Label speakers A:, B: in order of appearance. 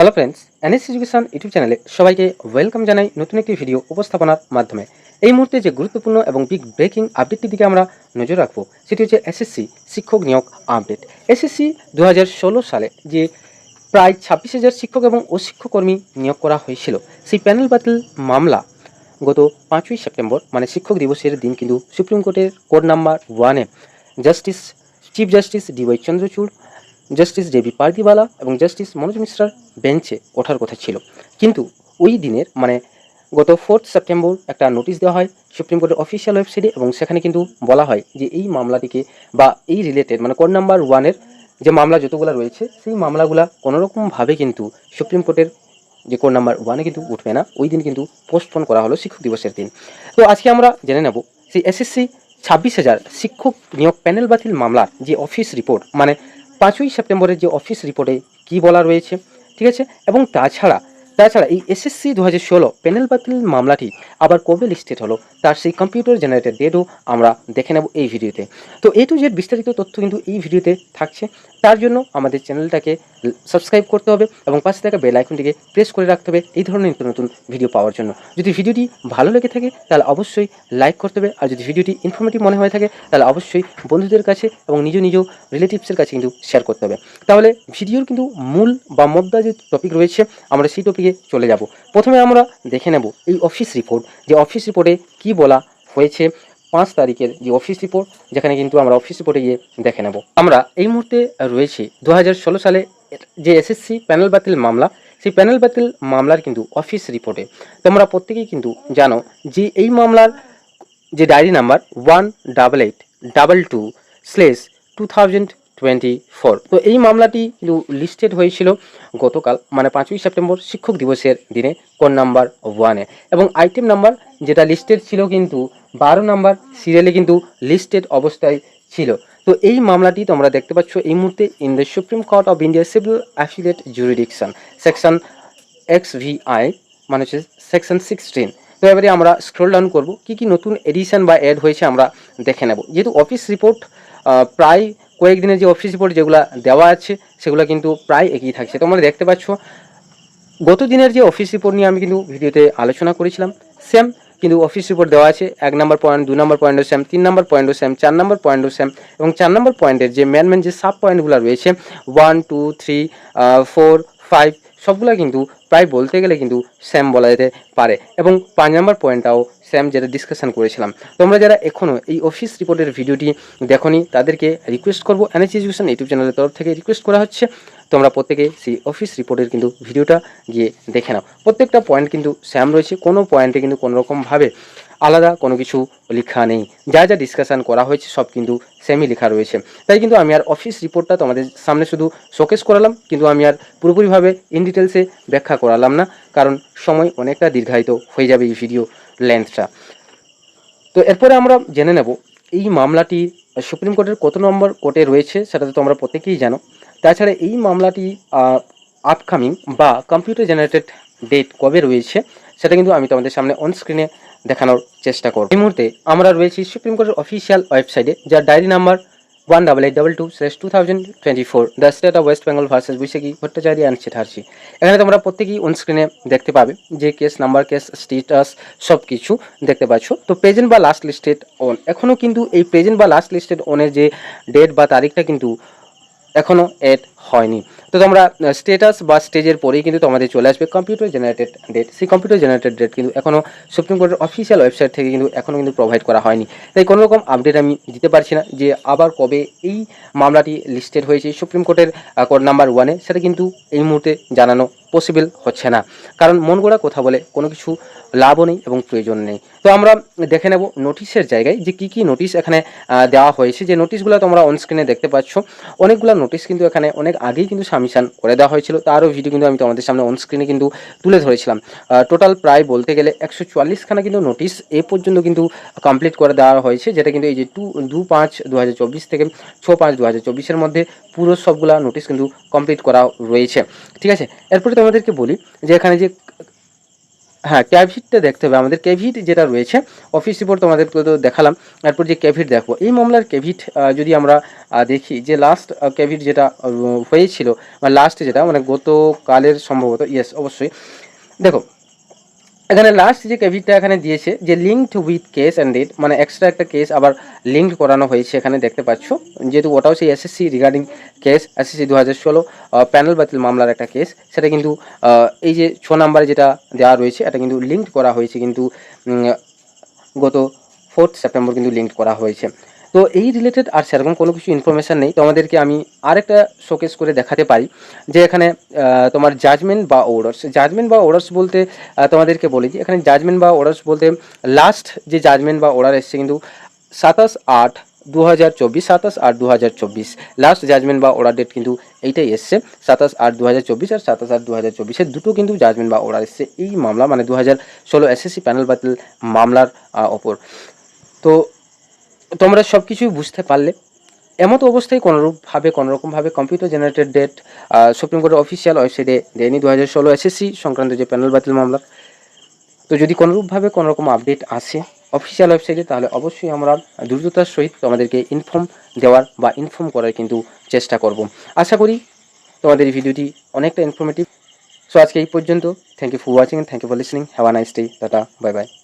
A: Hello friends NS education YouTube চ্যানেলে সবাইকে welcome জানাই নতুন একটি ভিডিও উপস্থাপনার মাধ্যমে। এই মুহূর্তে যে গুরুত্বপূর্ণ এবং বিগ ব্রেকিং আপডেটটির দিকে আমরা নজর রাখব, সেটি হচ্ছে এসএসসি শিক্ষক নিয়োগ আপডেট এসএসসি দু হাজার ষোলো সালে যে প্রায় ছাব্বিশ হাজার শিক্ষক এবং অশিক্ষকর্মী নিয়োগ করা হয়েছিল, সেই প্যানেল বাতিল মামলা গত পাঁচই সেপ্টেম্বর মানে শিক্ষক দিবসের দিন কিন্তু সুপ্রিম কোর্টের কোড নাম্বার ওয়ানে justice chief justice D Y Chandrachud justice J B Pardiwala এবং জাস্টিস মনোজ মিশ্রার বেঞ্চে ওঠার কথা ছিল। কিন্তু ওই দিনের মানে গত ফোর্থ সেপ্টেম্বর একটা নোটিশ দেওয়া হয় সুপ্রিম কোর্টের অফিসিয়াল ওয়েবসাইটে এবং সেখানে কিন্তু বলা হয় যে এই মামলাটিকে বা এই রিলেটেড মানে কোড নাম্বার ওয়ানের যে মামলা যতগুলো রয়েছে, সেই মামলাগুলো কোনোরকমভাবে কিন্তু সুপ্রিম কোর্টের যে কোড নাম্বার ওয়ানে কিন্তু উঠবে না। ওই দিন কিন্তু পোস্টপোন করা হলো শিক্ষক দিবসের দিন। তো আজকে আমরা জেনে নেব, সেই এসএসসি ছাব্বিশ হাজার শিক্ষক নিয়োগ প্যানেল বাতিল মামলার যে অফিস রিপোর্ট মানে পাঁচই সেপ্টেম্বরের যে অফিস রিপোর্টে কি বলা রয়েছে ঠিক আছে? এবং তাছাড়া তাছাড়া এই এসএসসি দু হাজার ষোলো প্যানেল বাতিল মামলাটি আবার কবে লিস্টেড হলো, তার সেই কম্পিউটার জেনারেটেড ডেটও আমরা দেখে নেব এই ভিডিওতে। তো এ টু জেড বিস্তারিত তথ্য কিন্তু এই ভিডিওতে থাকছে। তার জন্য আমাদের চ্যানেলটাকে সাবস্ক্রাইব করতে হবে এবং পাশে থাকা বেল আইকনটিকে প্রেস করে রাখতে হবে এই ধরনের নতুন নতুন ভিডিও পাওয়ার জন্য। যদি ভিডিওটি ভালো লেগে থাকে, তাহলে অবশ্যই লাইক করতে হবে। আর যদি ভিডিওটি ইনফরমেটিভ মনে হয়ে থাকে, তাহলে অবশ্যই বন্ধুদের কাছে এবং নিজ নিজ রিলেটিভসের কাছে কিন্তু শেয়ার করতে হবে। তাহলে ভিডিওর কিন্তু মূল বা মদ্দা যে টপিক রয়েছে, আমরা সেই টপিকে চলে যাব। প্রথমে আমরা দেখে নেব এই অফিস রিপোর্ট যে অফিস রিপোর্টে কি বলা হয়েছে পাঁচ তারিখের যে অফিস রিপোর্ট যেখানে কিন্তু আমরা অফিস রিপোর্টে গিয়ে দেখে নেব। আমরা এই মুহূর্তে রয়েছি দু সালে যে এসএসসি প্যানেল বাতিল মামলা, সেই প্যানেল বাতিল মামলার কিন্তু অফিস রিপোর্টে তোমরা প্রত্যেকেই কিন্তু জানো যে এই মামলার যে diary number one double eight double two slash two thousand twenty four তো এই মামলাটি কিন্তু লিস্টেড হয়েছিল গতকাল মানে পাঁচই সেপ্টেম্বর শিক্ষক দিবসের দিনে, কোন নাম্বার ওয়ানে এবং আইটেম নাম্বার যেটা লিস্টেড ছিল কিন্তু বারো নাম্বার সিরিয়ালে কিন্তু লিস্টেড অবস্থায় ছিল। তো এই মামলাটি তোমরা দেখতে পাচ্ছ এই মুহূর্তে in the supreme court of India civil appellate jurisdiction section X V I মানে হচ্ছে সেকশন সিক্সটিন তো এবারে আমরা স্ক্রল ডাউন করব, কি কি নতুন এডিশন বা অ্যাড হয়েছে আমরা দেখে নেব। যেহেতু অফিস রিপোর্ট প্রায় কয়েকদিনের যে অফিস রিপোর্ট যেগুলো দেওয়া আছে, সেগুলো কিন্তু প্রায় একই থাকছে। তোমরা দেখতে পাচ্ছ গত দিনের যে অফিস রিপোর্ট নিয়ে আমি কিন্তু ভিডিওতে আলোচনা করেছিলাম সেম কিন্তু অফিস রিপোর্ট দেওয়া আছে, এক নম্বর পয়েন্ট দু নম্বর পয়েন্টও সেম তিন নম্বর পয়েন্টও সেম চার নম্বর পয়েন্টও সেম এবং চার নম্বর পয়েন্টের যে ম্যান ম্যান যে সাব পয়েন্টগুলো রয়েছে one two three four five সবগুলো কিন্তু প্রায় বলতে গেলে কিন্তু সেম বলা যেতে পারে এবং পাঁচ নম্বর পয়েন্টটাও সেম যেটা ডিসকাশন করেছিলাম। তোমরা যারা এখনও এই অফিস রিপোর্টের ভিডিওটি দেখোনি, তাদেরকে রিকোয়েস্ট করব এনএচ এডুকেশন ইউটিউব চ্যানেলের তরফ থেকে রিকোয়েস্ট করা হচ্ছে। তোমরা প্রত্যেকে সেই অফিস রিপোর্টের কিন্তু ভিডিওটা গিয়ে দেখে নাও। প্রত্যেকটা পয়েন্ট কিন্তু স্যাম রয়েছে, কোনো পয়েন্টে কিন্তু কোনোরকমভাবে আলাদা কোনো কিছু লেখা নেই। যা যা ডিসকাশন করা হয়েছে, সব কিন্তু সেমই লেখা রয়েছে। তাই কিন্তু আমি আর অফিস রিপোর্টটা তোমাদের সামনে শুধু শোকেস করালাম, কিন্তু আমি আর পুরোপুরিভাবে ইন ডিটেলসে ব্যাখ্যা করালাম না, কারণ সময় অনেকটা দীর্ঘায়িত হয়ে যাবে এই ভিডিও লেন্থটা তো এরপরে আমরা জেনে নেব, এই মামলাটি সুপ্রিম কোর্টের কত নম্বর কোর্টে রয়েছে সেটা তো তোমরা প্রত্যেকেই জানো। তাছাড়া এই মামলাটি আপকামিং বা কম্পিউটার জেনারেটেড ডেট কবে রয়েছে সেটা কিন্তু আমি তোমাদের সামনে অনস্ক্রিনে দেখানোর চেষ্টা করব। এই মুহূর্তে আমরা রয়েছি সুপ্রিম কোর্টের অফিসিয়াল ওয়েবসাইটে যার diary number one double eight double two slash two thousand twenty four the state of West Bengal versus Baishakhi Bhattacharya and Chatterjee এখানে তোমরা প্রত্যেকেই অনস্ক্রিনে দেখতে পাবে যে কেস নাম্বার কেস স্টেটাস সব কিছু দেখতে পাচ্ছ। তো প্রেজেন্ট বা লাস্ট লিস্টেড অন এখনও কিন্তু এই প্রেজেন্ট বা লাস্ট লিস্টেড অনের যে ডেট বা তারিখটা কিন্তু এখনও এড হয়নি। তো তোমরা স্টেটাস বা স্টেজের পরেই কিন্তু তোমাদের চলে আসবে কম্পিউটার জেনারেটেড ডেট সেই কম্পিউটার জেনারেটেড ডেট কিন্তু এখনও সুপ্রিম কোর্টের অফিসিয়াল ওয়েবসাইট থেকে কিন্তু এখনও কিন্তু প্রোভাইড করা হয়নি। তাই কোনো রকম আপডেট আমি দিতে পারছি না যে আবার কবে এই মামলাটি লিস্টেড হয়েছে। সুপ্রিম কোর্টের কোর্ট নাম্বার ওয়ানে সেটা কিন্তু এই মুহূর্তে জানানো পসিবল হচ্ছে না। কারণ মন গড়া কথা বলে কোনো কিছু লাভও নেই এবং প্রয়োজন নেই। তো আমরা দেখে নেব নোটিশের জায়গায় যে কী কী নোটিশ এখানে দেওয়া হয়েছে। যে নোটিশগুলো তোমরা অনস্ক্রিনে দেখতে পাচ্ছ, অনেকগুলো নোটিশ কিন্তু এখানে অনেক আগেই কিন্তু সামিশান করে দেওয়া হয়েছিল। তারও ভিডিও কিন্তু আমি তোমাদের সামনে অনস্ক্রিনে কিন্তু তুলে ধরেছিলাম। টোটাল প্রায় বলতে গেলে একশো চুয়াল্লিশখানা কিন্তু নোটিশ এ পর্যন্ত কিন্তু কমপ্লিট করে দেওয়া হয়েছে। যেটা কিন্তু এই যে টু দু পাঁচ দু থেকে ছ পাঁচ দু মধ্যে পুরো সবগুলা নোটিশ কিন্তু কমপ্লিট করা রয়েছে। ঠিক আছে? এরপরে তোমাদেরকে বলি যে এখানে যে হ্যাঁ ক্যাভিটটা দেখতে হবে। আমাদের ক্যাভিট যেটা রয়েছে অফিস রিপোর্ট তোমাদেরকে তো দেখালাম। তারপর যে ক্যাভিট দেখব। এই মামলার ক্যাভিট যদি আমরা দেখি যে লাস্ট ক্যাভিট যেটা হয়েছিল মানে লাস্টে যেটা মানে গতকালের সম্ভবত ইয়েস অবশ্যই। দেখো এখানে লাস্ট যে ক্যাভিটটা এখানে দিয়েছে, যে linked with case and date মানে এক্সট্রা একটা কেস আবার লিঙ্ক করানো হয়েছে এখানে দেখতে পাচ্ছ। যেহেতু ওটাও সেই এসএসসি রিগার্ডিং কেস এসএসসি দু হাজার ষোলো প্যানেল বাতিল মামলার একটা কেস সেটা কিন্তু এই যে ছ নাম্বারে যেটা দেওয়া রয়েছে, এটা কিন্তু লিঙ্ক করা হয়েছে, কিন্তু গত ফোর্থ সেপ্টেম্বর কিন্তু লিঙ্ক করা হয়েছে। তো এই রিলেটেড আর সেরকম কোনো কিছু ইনফরমেশান নেই। তোমাদেরকে আমি আরেকটা শোকেস করে দেখাতে পারি, যে এখানে তোমার জাজমেন্ট বা অর্ডার্স জাজমেন্ট বা অর্ডার্স বলতে তোমাদেরকে বলি যে এখানে জাজমেন্ট বা অর্ডার্স বলতে লাস্ট যে জাজমেন্ট বা অর্ডার এসছে কিন্তু সাতাশ আট দু হাজার চব্বিশ, সাতাশ আট দু হাজার চব্বিশ। লাস্ট জাজমেন্ট বা অর্ডার ডেট কিন্তু এইটাই এসছে, সাতাশ আট দু হাজার চব্বিশ আর সাতাশ আট দু হাজার চব্বিশের দুটো কিন্তু জাজমেন্ট বা অর্ডার এসছে এই মামলা মানে দু হাজার ষোলো এসএসসি প্যানেল বাতিল মামলার ওপর। তো তোমরা সব কিছুই বুঝতে পারলে। এমতো অবস্থায় কোনোরূপভাবে, কোনোরকমভাবে কম্পিউটার জেনারেটেড ডেট সুপ্রিম কোর্টের অফিসিয়াল ওয়েবসাইটে দেয়নি দু হাজার ষোলো এসএসসি সংক্রান্ত যে প্যানেল বাতিল মামলা। তো যদি কোনোরূপভাবে কোনোরকম আপডেট আসে অফিসিয়াল ওয়েবসাইটে তাহলে অবশ্যই আমরা দ্রুততার সহিত তোমাদেরকে ইনফর্ম দেওয়ার বা ইনফর্ম করার কিন্তু চেষ্টা করব। আশা করি তোমাদের এই ভিডিওটি অনেকটা ইনফরমেটিভ সো আজকে এই পর্যন্ত। Thank you for watching thank you for listening have a nice day tata bye bye